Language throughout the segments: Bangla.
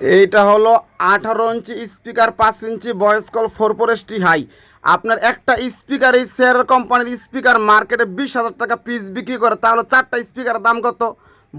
এইটা হলো আঠারো ইঞ্চি স্পিকার, পাঁচ ইঞ্চি voice coil, four four S T high. আপনার একটা স্পিকার, এই শেয়ার কোম্পানির স্পিকার মার্কেটে বিশ হাজার টাকা পিস বিক্রি করে, তাহলে চারটা স্পিকারের দাম কত?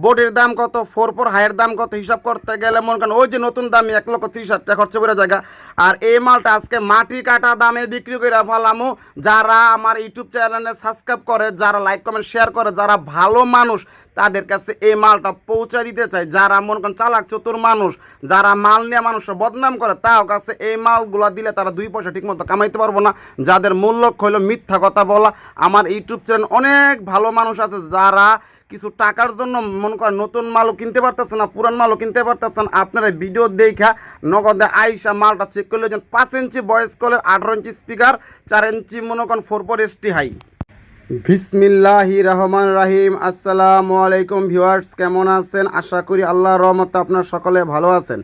বোর্ডের দাম কত? ফোর ফোর হাইয়ের দাম কত? হিসাব করতে গেলে মনে করেন ওই যে নতুন দামি এক লক্ষ তিরিশ হাজার টাকা খরচ করে জায়গা। আর এই মালটা আজকে মাটি কাটা দামে বিক্রি করে ফেলামু। যারা আমার ইউটিউব চ্যানেলে সাবস্ক্রাইব করে, যারা লাইক, কমেন্ট, শেয়ার করে, যারা ভালো মানুষ, তাদের কাছে এই মালটা পৌঁছে দিতে চাই। যারা মনে করেন চালাক, চতুর মানুষ, যারা মাল নিয়ে মানুষের বদনাম করে, তাও কাছে এই মালগুলো দিলে তারা দুই পয়সা ঠিকমতো কামাইতে পারব না। যাদের মূল লক্ষ্য হলো মিথ্যা কথা বলা। আমার ইউটিউব চ্যানেল অনেক ভালো মানুষ আছে, যারা কিছু টাকার জন্য মনে করেন নতুন মালও কিনতে পারতেছে না, পুরান মালও কিনতে পারতেছেন আপনারা ভিডিও দেখা নগদে আইসা মালটা চেক করলে পাঁচ ইঞ্চি বয়েস কলের আঠারো ইঞ্চি স্পিকার চার ইঞ্চি মনে করেন four four S T high বিসমিল্লাহি রহমান রাহিম, আসসালামু আলাইকুম ভিউয়ার্স, কেমন আছেন? আশা করি আল্লাহ রহমত আপনার সকলে ভালো আছেন।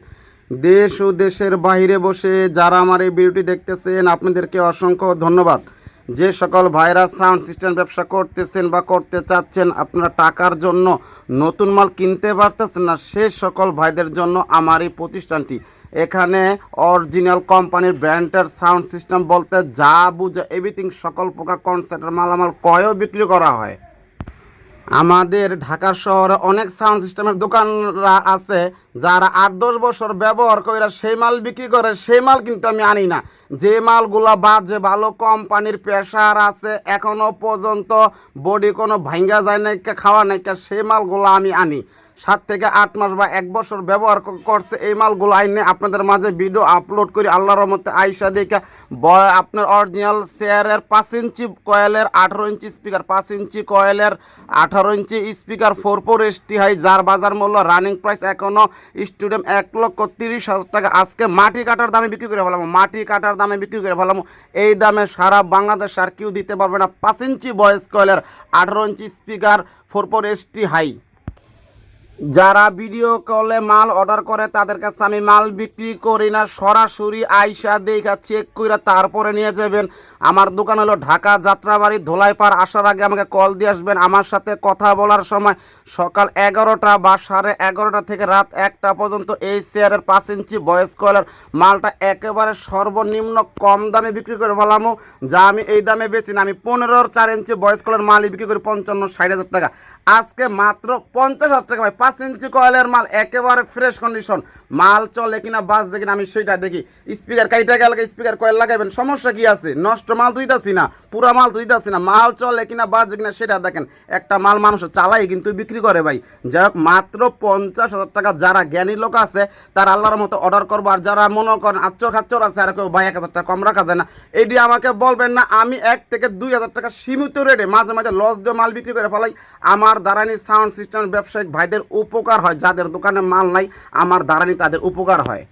দেশ ও দেশের বাইরে বসে যারা আমার এই ভিডিওটি দেখতেছেন, আপনাদেরকে অসংখ্য ধন্যবাদ। যে সকল ভাইরা সাউন্ড সিস্টেম ব্যবসা করতেছেন বা করতে চাচ্ছেন, আপনারা টাকার জন্য নতুন মাল কিনতে পারতেছেন না, সে সকল ভাইদের জন্য আমার এই প্রতিষ্ঠানটি। এখানে অরিজিনাল কোম্পানির ব্র্যান্ডের সাউন্ড সিস্টেম বলতে যা বুঝে, এভরিথিং সকল প্রকার কনসার্টের মালামাল কয়ও বিক্রি করা হয়। আমাদের ঢাকা শহরে অনেক সাউন্ড সিস্টেমের দোকানরা আছে, যারা আট দশ বছর ব্যবহার করে সেই মাল বিক্রি করে, সেই মাল কিন্তু আমি আনি না। যে মালগুলা বাজে, ভালো কোম্পানির প্রেশার আছে এখনও পর্যন্ত বডি কোনো ভাঙ্গা যায় নাইকা খাওয়া নাইকা সেই মালগুলো আমি আনি। সাত থেকে আট মাস বা এক বছর ব্যবহার করছে এই মালগুলো আইনে আপনাদের মাঝে ভিডিও আপলোড করি। আল্লাহর রহমতে আইসা দেখে আপনার অরিজিনাল শেয়ারের পাঁচ ইঞ্চি কয়েলের আঠারো ইঞ্চি স্পিকার পাঁচ ইঞ্চি কয়েলের আঠারো ইঞ্চি speaker four four ST high যার বাজার মূল্য রানিং প্রাইস এখনও স্টুডিয়াম এক লক্ষ তিরিশ হাজার টাকা। আজকে মাটি কাটার দামে বিক্রি করে ফেলাম, মাটি কাটার দামে বিক্রি করে ফেলাম। এই দামে সারা বাংলাদেশ আর কেউ দিতে পারবে না। পাঁচ ইঞ্চি বয়েস কয়েলের আঠারো ইঞ্চি speaker four four ST high যারা ভিডিও কলে মাল অর্ডার করে, তাদের কাছে আমি মাল বিক্রি করি না। সরাসরি আইসা দেখা চেক করে তারপরে নিয়ে যাবেন। আমার দোকান হলো ঢাকা যাত্রাবাড়ি, ধোলাইপাড়। আসার আগে আমাকে কল দিয়ে আসবেন। আমার সাথে কথা বলার সময় সকাল এগারোটা বা সাড়ে এগারোটা থেকে রাত একটা পর্যন্ত এই চেয়ারের পাঁচ ইঞ্চি বয়স কলের মালটা একেবারে সর্বনিম্ন কম দামে বিক্রি করে ফেলামো। যা আমি এই দামে বেচি না, আমি পনেরোর চার ইঞ্চি বয়স কলের মালই বিক্রি করি পঞ্চান্ন, ষাট হাজার টাকা। আজকে মাত্র পঞ্চাশ হাজার টাকা ভাই। পাঁচ ইঞ্চি কয়েলের মাল, একেবারে ফ্রেশ কন্ডিশন মাল চলে কিনা বাস কিনা, আমি সেটা দেখি। স্পিকার কাইটা গেলে, স্পিকার কয়েল লাগাবেন সমস্যা কি আছে? নষ্ট মাল তুইতাছি না, পুরা মাল তুইতাছি না। মাল চলে কিনা বাস কিনা, সেটা দেখেন। একটা মাল মানুষ চালাই কিন্তু বিক্রি করে ভাই। যাই হোক, মাত্র পঞ্চাশ হাজার টাকা যারা জ্ঞানী লোক আছে, তারা আল্লাহর মতো অর্ডার করব। আর যারা মনে করেন আচ্চর খাচ্চর আছে, আর কেউ ভাই এক হাজার টাকা কম রাখা যায় না। এটি আমাকে বলবেন না, আমি এক থেকে দুই হাজার টাকা সীমিত রেটে মাঝে মাঝে লস দিয়ে মাল বিক্রি করে ফেলাই। আমার দাঁড়ানি সাউন্ড সিস্টেম ব্যবসায়িক ভাইদের উপকার হয়। যাদের দোকানে মাল নাই, আমার দাঁড়ানি তাদের উপকার হয়।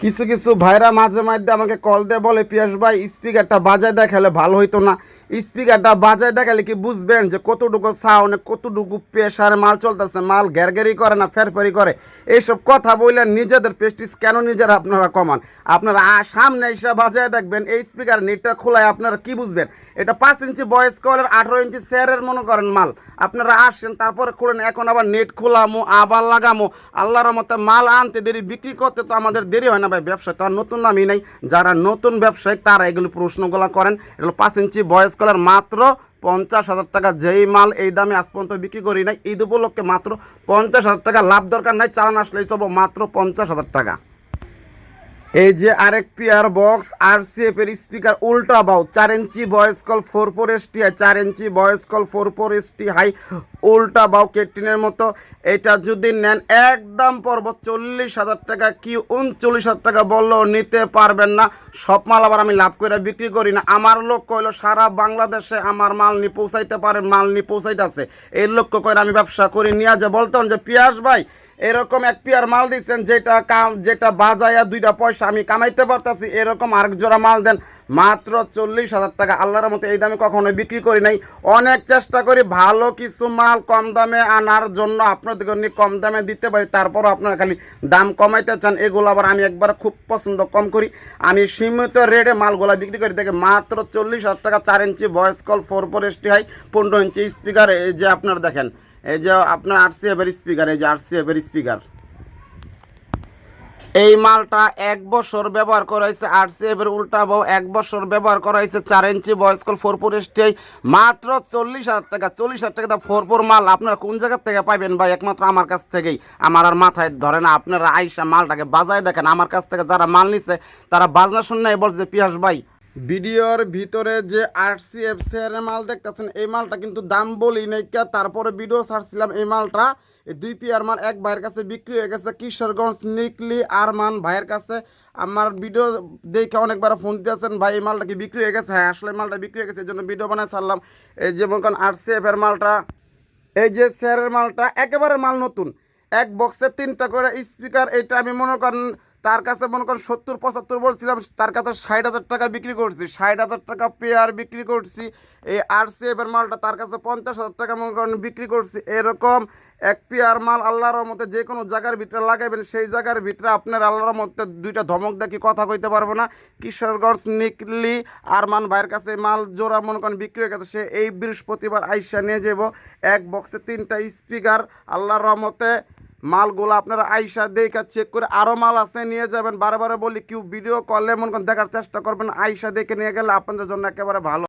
কিছু কিছু ভাইরা মাঝে মাঝে আমাকে কল দিয়ে বলে, পিয়াস ভাই স্পিকারটা বাজায় দেখালে ভালো হইতো না। স্পিকারটা বাজায় দেখালে কি বুঝবেন যে কতটুকু সাউন্ডে কতটুকু প্রেশারে মাল চলতেছে, মাল ঘেরঘেরি করে না, ফেরফেরি করে? এইসব কথা বললেন নিজেদের প্রেস্টিজ কেন নিজেরা আপনারা কমান? আপনারা সামনে এসে বাজায় দেখবেন, এই স্পিকার নেটটা খোলায় আপনারা কি বুঝবেন? এটা পাঁচ ইঞ্চি বয়স কলের আঠারো ইঞ্চি শেয়ারের মনে করেন মাল। আপনারা আসছেন তারপরে খুলেন, এখন আবার নেট খোলামো, আবার লাগামো। আল্লাহর মতো মাল আনতে দেরি, বিক্রি করতে তো আমাদের দেরি হয় না ভাই, ব্যবসায় তো আর নতুন নামই নাই। যারা নতুন ব্যবসায়িক, তারা এগুলো প্রশ্নগুলো করেন। এগুলো পাঁচ ইঞ্চি বয়েস কলের মাত্র পঞ্চাশ হাজার টাকা। যেই মাল এই দামে আজ পর্যন্ত বিক্রি করি নাই, ঈদ উপলক্ষে মাত্র পঞ্চাশ হাজার টাকা। লাভ দরকার নাই, চালান আসলে এই সব মাত্র পঞ্চাশ হাজার টাকা। এই যে আরেক পিয়ার বক্স আর সিএফ এর স্পিকার উল্টা বাউ, চার ইঞ্চি voice coil, four four S T চার ইঞ্চি voice coil, four four S T high, উল্টা বাউ কেটিনের মতো। এটা যদি নেন একদম পর্ব চল্লিশ হাজার টাকা, কি উনচল্লিশ হাজার টাকা বললেও নিতে পারবেন না। সব মাল আবার আমি লাভ করে বিক্রি করি না। আমার লক্ষ্য হলো সারা বাংলাদেশে আমার মাল নিয়ে পৌঁছাইতে পারে, মাল নিয়ে পৌঁছাইতেছে। এই লক্ষ্য করে আমি ব্যবসা করি। নিয়ে যে বলতাম যে, পিয়াস ভাই, এরকম এক পিয়ার মাল দিচ্ছেন যেটা কাম, যেটা বাজায়া দুইটা পয়সা আমি কামাইতে পারতাছি, এরকম আরেক জোড়া মাল দেন। মাত্র চল্লিশ হাজার টাকা। আল্লাহর মতো এই দামে কখনো বিক্রি করি নাই। অনেক চেষ্টা করি ভালো কিছু মাল কম দামে আনার জন্য আপনাদের কম দামে দিতে পারি, তারপরও আপনারা খালি দাম কমাইতে চান, এগুলো আবার আমি একবার খুব পছন্দ কম করি। আমি সীমিত রেটে মালগুলা বিক্রি করি। দেখে মাত্র চল্লিশ হাজার টাকা চার ইঞ্চি voice coil four four ST high পনেরো ইঞ্চি স্পিকার এই যে আপনার দেখেন, এই যে আপনার আরসি এফের স্পিকার এই যে আরসি এফের স্পিকার এই মালটা এক বছর ব্যবহার করা হয়েছে আর সি এর উল্টা বউ এক বছর ব্যবহার করা হয়েছে চার ইঞ্চি বয়স্কল ফোর ফোর এসটি মাত্র চল্লিশ হাজার টাকা, চল্লিশ হাজার টাকা ফোর ফোর মাল। আপনারা কোন জায়গার থেকে পাবেন ভাই? একমাত্র আমার কাছ থেকেই। আমার আর মাথায় ধরে না, আপনারা আইসা মালটাকে বাজায় দেখেন। আমার কাছ থেকে যারা মাল নিছে, তারা বাজনা শুনে বলছে, পিয়াস ভাই ভিডিওর ভিতরে যে আরসি এফ এর মাল দেখতেছেন, এই মালটা কিন্তু দাম বলি নাইকা তারপরে ভিডিও ছাড়ছিলাম এই মালটা। এই দুই পিয়ার মাল এক ভাইয়ের কাছে বিক্রি হয়ে গেছে কিশোরগঞ্জ নিকলি আরমান ভাইয়ের কাছে। আমার ভিডিও দেখে অনেকবার ফোন দিয়েছেন ভাই, এই মালটা কি বিক্রি হয়ে গেছে? হ্যাঁ আসলে মালটা বিক্রি হয়ে গেছে, এই জন্য ভিডিও বানায় ছাড়লাম। এই যে মনে করেন আরসি এফ এর মালটা, এই যে শেয়ারের মালটা একেবারে মাল নতুন। এক বক্সে তিনটা করে স্পিকার এটা আমি মনে করেন তার কাছে মনে করেন সত্তর, পঁচাত্তর বলছিলাম, তার কাছে ষাট হাজার টাকা বিক্রি করছি। ষাট হাজার টাকা পেয়ার বিক্রি করছি। এই আর সি এফের মালটা তার কাছে পঞ্চাশ হাজার টাকা মনে করেন বিক্রি করছি। এরকম এক পেয়ার মাল আল্লাহর মতে যে কোনো জায়গার ভিতরে লাগাইবেন সেই জায়গার ভিতরে আপনার আল্লাহর মধ্যে দুইটা ধমক দেখি কথা কইতে পারব না? কিশোরগঞ্জ নিকলি আর আরমান ভাইয়ের কাছে মাল জোড়া মনে করেন বিক্রি হয়ে গেছে। সে এই বৃহস্পতিবার আইসা নিয়ে যাব। এক বক্সে তিনটা স্পিকার আল্লাহর রহমতে মালগুলো আপনারা আইসা দেখা চেক করে আরও মাল আছে, নিয়ে যাবেন। বারে বারে বলি, কেউ ভিডিও কলে মনে দেখার চেষ্টা করবেন, আইসা দেখে নিয়ে গেলে আপনাদের জন্য একেবারে ভালো।